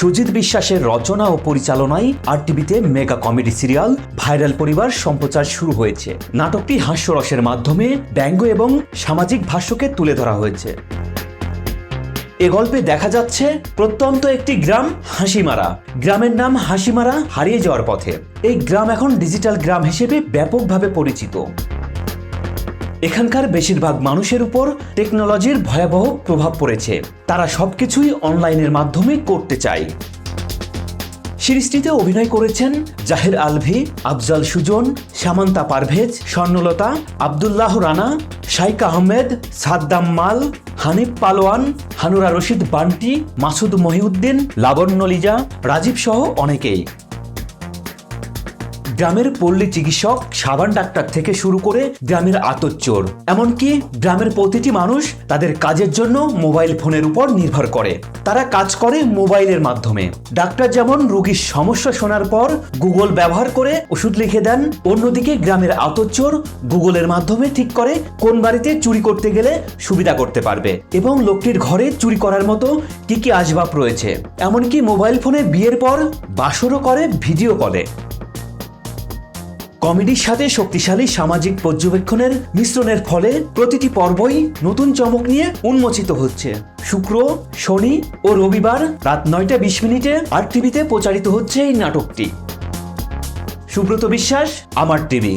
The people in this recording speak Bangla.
সুজিত বিশ্বাসের রচনা ও পরিচালনায় আর টিভিতে মেগা কমেডি সিরিয়াল ভাইরাল পরিবার সম্প্রচার শুরু হয়েছে। নাটকটি হাস্যরসের মাধ্যমে ব্যঙ্গ এবং সামাজিক ভাষ্যকে তুলে ধরা হয়েছে। এ গল্পে দেখা যাচ্ছে প্রত্যন্ত একটি গ্রাম হাসিমারা। গ্রামের নাম হাসিমারা হারিয়ে যাওয়ার পথে। এই গ্রাম এখন ডিজিটাল গ্রাম হিসেবে ব্যাপকভাবে পরিচিত। এখানকার বেশিরভাগ মানুষের উপর টেকনোলজির ভয়াবহ প্রভাব পড়েছে। তারা সবকিছুই অনলাইনের মাধ্যমে করতে চায়। সিরিজটিতে অভিনয় করেছেন জাহের আলভি, আফজাল সুজন, সামান্তা পারভেজ, স্বর্ণলতা, আবদুল্লাহ রানা, শাইক আহমেদ, সাদ্দাম মাল, হানিফ পালোয়ান, হানুরা রশিদ বান্টি, মাসুদ মহিউদ্দিন, লাবণ্য লিজা, রাজীব সহ অনেকেই। গ্রামের পল্লী চিকিৎসক, সাবান ডাক্তার থেকে শুরু করে গ্রামের আতচ্চোর এমনকি গ্রামের প্রতিটি মানুষ তাদের কাজের জন্য মোবাইল ফোনের উপর নির্ভর করে। তারা কাজ করে মোবাইলের মাধ্যমে। ডাক্তার যেমন রুগীর সমস্যা শোনার পর গুগল ব্যবহার করে ওষুধ লিখে দেন, অন্যদিকে গ্রামের আতচ্চোর গুগলের মাধ্যমে ঠিক করে কোন বাড়িতে চুরি করতে গেলে সুবিধা করতে পারবে এবং লোকটির ঘরে চুরি করার মতো কি কি আসবাব রয়েছে। এমনকি মোবাইল ফোনে বিয়ের পর বাসরও করে, ভিডিও কলে। কমেডির সাথে শক্তিশালী সামাজিক পর্যবেক্ষণের মিশ্রণের ফলে প্রতিটি পর্বই নতুন চমক নিয়ে উন্মোচিত হচ্ছে। শুক্র, শনি ও রবিবার রাত নয়টা বিশ মিনিটে আর টিভিতে প্রচারিত হচ্ছে এই নাটকটি। সুব্রত বিশ্বাস, আমার টিভি।